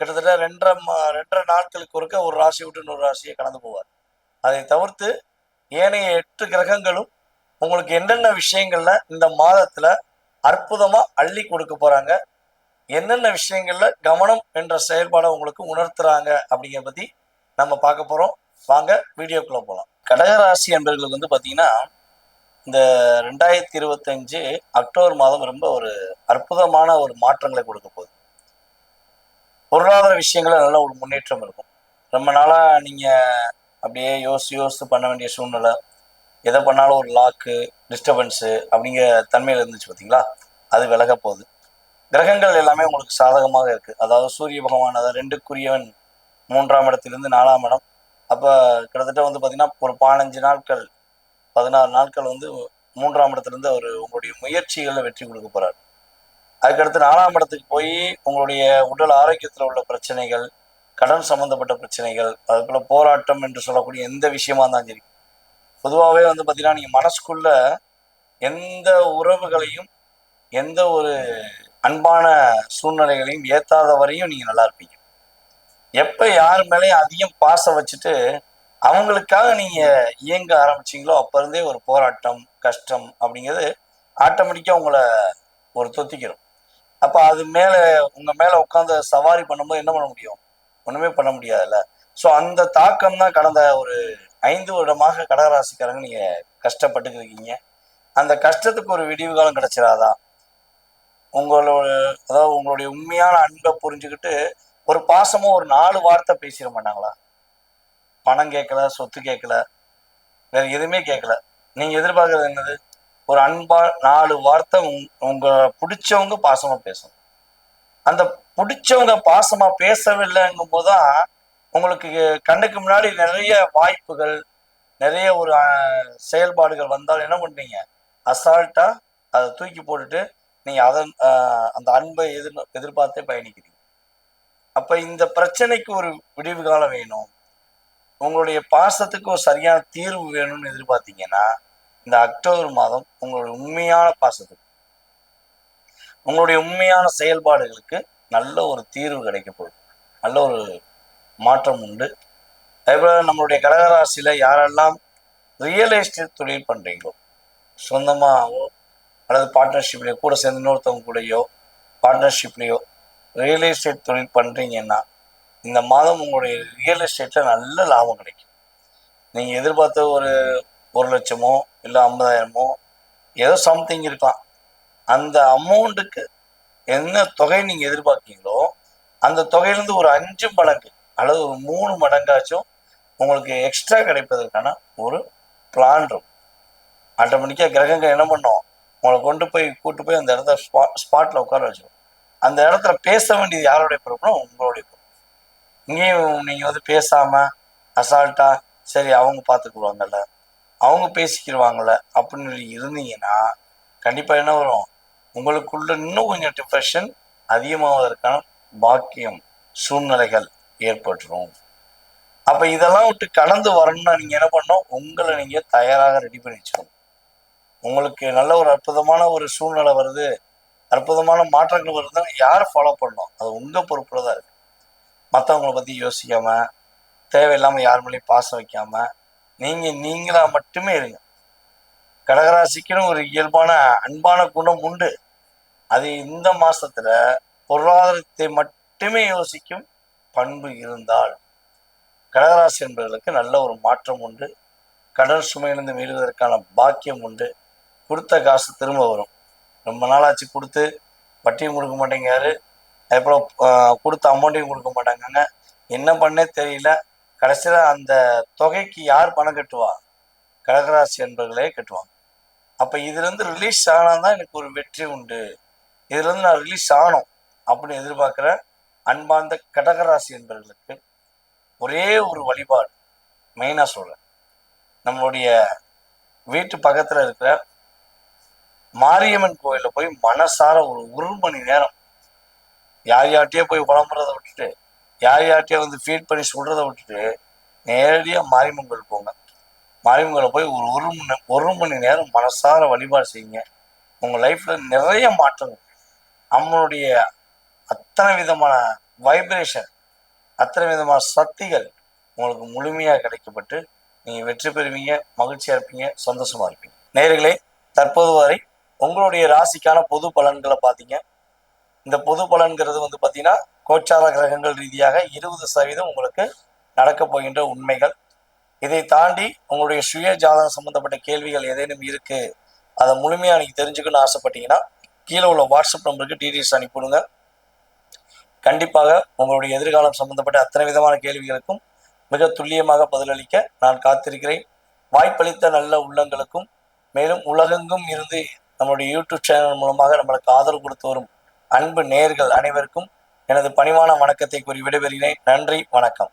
கிட்டத்தட்ட ரெண்டரை மா- ரெண்டரை நாட்களுக்கு ஒருக்க ஒரு ராசி விட்டு இன்னொரு ராசியை கடந்து போவார். அதை தவிர்த்து ஏனைய எட்டு கிரகங்களும் உங்களுக்கு என்னென்ன விஷயங்கள்ல இந்த மாதத்துல அற்புதமா அள்ளி கொடுக்க போறாங்க என்னென்ன விஷயங்கள்ல கவனம் என்ற செயல்பாடை உங்களுக்கு உணர்த்துறாங்க அப்படிங்கிற பத்தி நம்ம பார்க்க போறோம். வாங்க வீடியோக்குள்ள போகலாம் கடகராசி என்பர்களுக்கு வந்து பாத்தீங்கன்னா இந்த ரெண்டாயிரத்தி இருபத்தஞ்சு அக்டோபர் மாதம் ரொம்ப ஒரு அற்புதமான ஒரு மாற்றங்களை கொடுக்க போகுது. பொருளாதார விஷயங்களில் நல்ல ஒரு முன்னேற்றம் இருக்கும். ரொம்ப நாளாக நீங்கள் அப்படியே யோசித்து யோசித்து பண்ண வேண்டிய சூழ்நிலை. எதை பண்ணாலும் ஒரு லாக்கு டிஸ்டர்பன்ஸு அப்படிங்கிற தன்மையில் இருந்துச்சு பார்த்தீங்களா அது விலக போகுது. கிரகங்கள் எல்லாமே உங்களுக்கு சாதகமாக இருக்குது அதாவது சூரிய பகவான் அதாவது ரெண்டுக்குரியவன் மூன்றாம் இடத்திலிருந்து நாலாம் இடம். அப்போ கிட்டத்தட்ட வந்து பார்த்திங்கன்னா ஒரு பதினஞ்சு நாட்கள் பதினாறு நாட்கள் வந்து மூன்றாம் இடத்துலேருந்து அவர் உங்களுடைய முயற்சிகளில் வெற்றி கொடுக்க போகிறார் அதுக்கடுத்து நாலாம் இடத்துக்கு போய் உங்களுடைய உடல் ஆரோக்கியத்தில் உள்ள பிரச்சனைகள் கடன் சம்பந்தப்பட்ட பிரச்சனைகள் அதுக்குள்ள போராட்டம் என்று சொல்லக்கூடிய எந்த விஷயமா இருந்தாலும் சரி. பொதுவாகவே வந்து பார்த்தீங்கன்னா நீங்கள் மனசுக்குள்ள எந்த உறவுகளையும் எந்த ஒரு அன்பான சூழ்நிலைகளையும் ஏற்றாதவரையும் நீங்கள் நல்லா இருப்பீங்க. எப்போ யார் மேலேயும் அதிகம் பாசம் வச்சுட்டு அவங்களுக்காக நீங்கள் இயங்க ஆரம்பிச்சிங்களோ அப்போ இருந்தே ஒரு போராட்டம் கஷ்டம் அப்படிங்கிறது ஆட்டோமேட்டிக்காக உங்களை ஒரு தொத்திக்கிறோம் அப்போ அது மேலே உங்கள் மேலே உட்காந்து சவாரி பண்ணும்போது என்ன பண்ண முடியும்? ஒன்றுமே பண்ண முடியாதுல்ல. ஸோ அந்த தாக்கம் தான் கடந்த ஒரு ஐந்து வருடமாக கடகராசிக்காரங்க நீங்கள் இருக்கீங்க அந்த கஷ்டத்துக்கு ஒரு விடிவு காலம் கிடைச்சிடாதா உங்களோட அதாவது உங்களுடைய உண்மையான அன்பை புரிஞ்சுக்கிட்டு ஒரு பாசமாக ஒரு நாலு வார்த்தை பேசிட மாட்டாங்களா? பணம் கேட்கல சொத்து கேட்கல வேற எதுவுமே கேட்கல. நீங்க எதிர்பார்க்கறது என்னது? ஒரு அன்பா நாலு வார்த்தை உங்- உங்க பிடிச்சவங்க பாசமா பேசணும். அந்த பிடிச்சவங்க பாசமா பேசவில்லைங்கும் போதுதான் உங்களுக்கு கண்ணுக்கு முன்னாடி நிறைய வாய்ப்புகள் நிறைய ஒரு செயல்பாடுகள் வந்தால் என்ன பண்றீங்க? அசால்ட்டா அதை தூக்கி போட்டுட்டு நீங்க அதன் அந்த அன்பை எதிர் எதிர்பார்த்தே பயணிக்கிறீங்க. அப்ப இந்த பிரச்சனைக்கு ஒரு விடிவு காலம் வேணும். உங்களுடைய பாசத்துக்கு ஒரு சரியான தீர்வு வேணும்னு எதிர்பார்த்தீங்கன்னா இந்த அக்டோபர் மாதம் உங்களுடைய உண்மையான பாசத்துக்கு உங்களுடைய உண்மையான செயல்பாடுகளுக்கு நல்ல ஒரு தீர்வு கிடைக்க போகுது நல்ல ஒரு மாற்றம் உண்டு. அதேபோல் நம்மளுடைய கடகராசியில் யாரெல்லாம் ரியல் எஸ்டேட் தொழில் பண்ணுறீங்களோ சொந்தமாகவோ அல்லது பார்ட்னர்ஷிப்லேயோ கூட சேர்ந்து இன்னொருத்தவங்க கூடயோ பார்ட்னர்ஷிப்லேயோ ரியல் எஸ்டேட் தொழில் பண்ணுறீங்கன்னா இந்த மாதம் உங்களுடைய ரியல் எஸ்டேட்டில் நல்ல லாபம் கிடைக்கும். நீங்கள் எதிர்பார்த்த ஒரு ஒரு லட்சமோ இல்லை ஐம்பதாயிரமோ ஏதோ சம்திங் இருக்கலாம். அந்த அமௌண்ட்டுக்கு என்ன தொகை நீங்கள் எதிர்பார்க்கீங்களோ அந்த தொகையிலேருந்து ஒரு அஞ்சு மடங்கு அல்லது ஒரு மூணு மடங்காச்சும் உங்களுக்கு எக்ஸ்ட்ரா கிடைப்பதற்கான ஒரு பிளான் இருக்கும். ஆட்டோமேட்டிக்காக கிரகங்கள் என்ன பண்ணும்? உங்களை கொண்டு போய் கூட்டு போய் அந்த இடத்த ஸ்பா ஸ்பாட்டில் உட்கார வச்சிடும் அந்த இடத்துல பேச வேண்டியது யாருடைய பொறுப்புனா உங்களுடைய பொறுப்பு. இங்கேயும் நீங்கள் வந்து பேசாமல் அசால்ட்டாக சரி அவங்க பார்த்துக்குவாங்கல்ல. அவங்க பேசிக்கிடுவாங்கல்ல அப்படின்னு சொல்லி இருந்தீங்கன்னா கண்டிப்பாக என்ன வரும்? உங்களுக்குள்ள இன்னும் கொஞ்சம் டிப்ரெஷன் அதிகமாவதற்கான பாக்கியம் சூழ்நிலைகள் ஏற்பட்டுரும். அப்போ இதெல்லாம் விட்டு கடந்து வரணும்னா நீங்கள் என்ன பண்ணோம் உங்களை நீங்கள் தயாராக ரெடி பண்ணி வச்சுக்கணும். உங்களுக்கு நல்ல ஒரு அற்புதமான ஒரு சூழ்நிலை வருது. அற்புதமான மாற்றங்கள் வருதுன்னா யார் ஃபாலோ பண்ணணும்? அது உங்கள் பொறுப்பில் தான் இருக்குது மற்றவங்கள பற்றி யோசிக்காமல் தேவையில்லாமல் யார் மேலேயும் பாசம் வைக்காமல் நீங்க நீங்களா மட்டுமே இருங்க. கடகராசிக்குன்னு ஒரு இயல்பான அன்பான குணம் உண்டு. அது இந்த மாசத்துல பொருளாதாரத்தை மட்டுமே யோசிக்கும் பண்பு இருந்தால் கடகராசி என்பவர்களுக்கு நல்ல ஒரு மாற்றம் உண்டு. கடன் சுமையிலிருந்து மீறுவதற்கான பாக்கியம் உண்டு. கொடுத்த காசு திரும்ப வரும். ரொம்ப நாளாச்சு கொடுத்து வட்டியும் கொடுக்க மாட்டேங்கிறாரு. அதே ஆஹ், கொடுத்த அமௌண்ட்டையும் கொடுக்க மாட்டாங்க என்ன பண்ணே தெரியல. கடைசியில் அந்த தொகைக்கு யார் பணம் கட்டுவா? கடகராசி என்பர்களே கட்டுவாங்க. அப்போ இதுலேருந்து ரிலீஸ் ஆனால் தான் எனக்கு ஒரு வெற்றி உண்டு. இதுலேருந்து நான் ரிலீஸ் ஆகணும் அப்படின்னு எதிர்பார்க்குற அன்பார்ந்த கடகராசி என்பவர்களுக்கு ஒரே ஒரு வழிபாடு. மெயினாக சொல்கிறேன் நம்மளுடைய வீட்டு பக்கத்தில் இருக்கிற மாரியம்மன் கோயிலில் போய் மனசார ஒரு ஒரு மணி நேரம் யார் யார்கிட்டயே போய் புலம்புறதை விட்டுட்டு யார் யார்கிட்டயே வந்து ஃபீட் பண்ணி சொல்கிறத விட்டுட்டு நேரடியாக மாரியம்மன் கோயில் போங்க. மாரியம்மன் போய் ஒரு ஒரு மணி ஒரு மணி நேரம் மனசார வழிபாடு செய்யுங்க. உங்கள் லைஃப்பில் நிறைய மாற்றங்கள் நம்மளுடைய அத்தனை விதமான வைப்ரேஷன் அத்தனை விதமான சக்திகள் உங்களுக்கு முழுமையாக கிடைக்கப்பட்டு நீங்கள் வெற்றி பெறுவீங்க மகிழ்ச்சியாக இருப்பீங்க சந்தோஷமாக இருப்பீங்க. நேர்களே தற்போது வரை உங்களுடைய ராசிக்கான பொது பலன்களை பார்த்தீங்க. இந்த பொது பலன்கிறது வந்து பார்த்தீங்கன்னா கோச்சார கிரகங்கள் ரீதியாக இருபது சதவீதம் உங்களுக்கு நடக்க போகின்ற உண்மைகள். இதை தாண்டி உங்களுடைய சுய ஜாதகம் சம்பந்தப்பட்ட கேள்விகள் ஏதேனும் இருக்கு அதை முழுமையாக நீங்கள் தெரிஞ்சுக்கணும்னு ஆசைப்பட்டீங்கன்னா கீழே உள்ள வாட்ஸ்அப் நம்பருக்கு டீடெயில்ஸ் அனுப்பிவிடுங்க. கண்டிப்பாக உங்களுடைய எதிர்காலம் சம்பந்தப்பட்ட அத்தனை விதமான கேள்விகளுக்கும் மிக துல்லியமாக பதிலளிக்க நான் காத்திருக்கிறேன். வாய்ப்பளித்த நல்ல உள்ளங்களுக்கும் மேலும் உலகெங்கும் இருந்து நம்மளுடைய யூடியூப் சேனல் மூலமாக நம்மளுக்கு ஆதரவு கொடுத்து வரும் அன்பு நேர்கள் அனைவருக்கும் எனது பணிவான வணக்கத்தை கூறி விடைபெறுகிறேன். நன்றி வணக்கம்.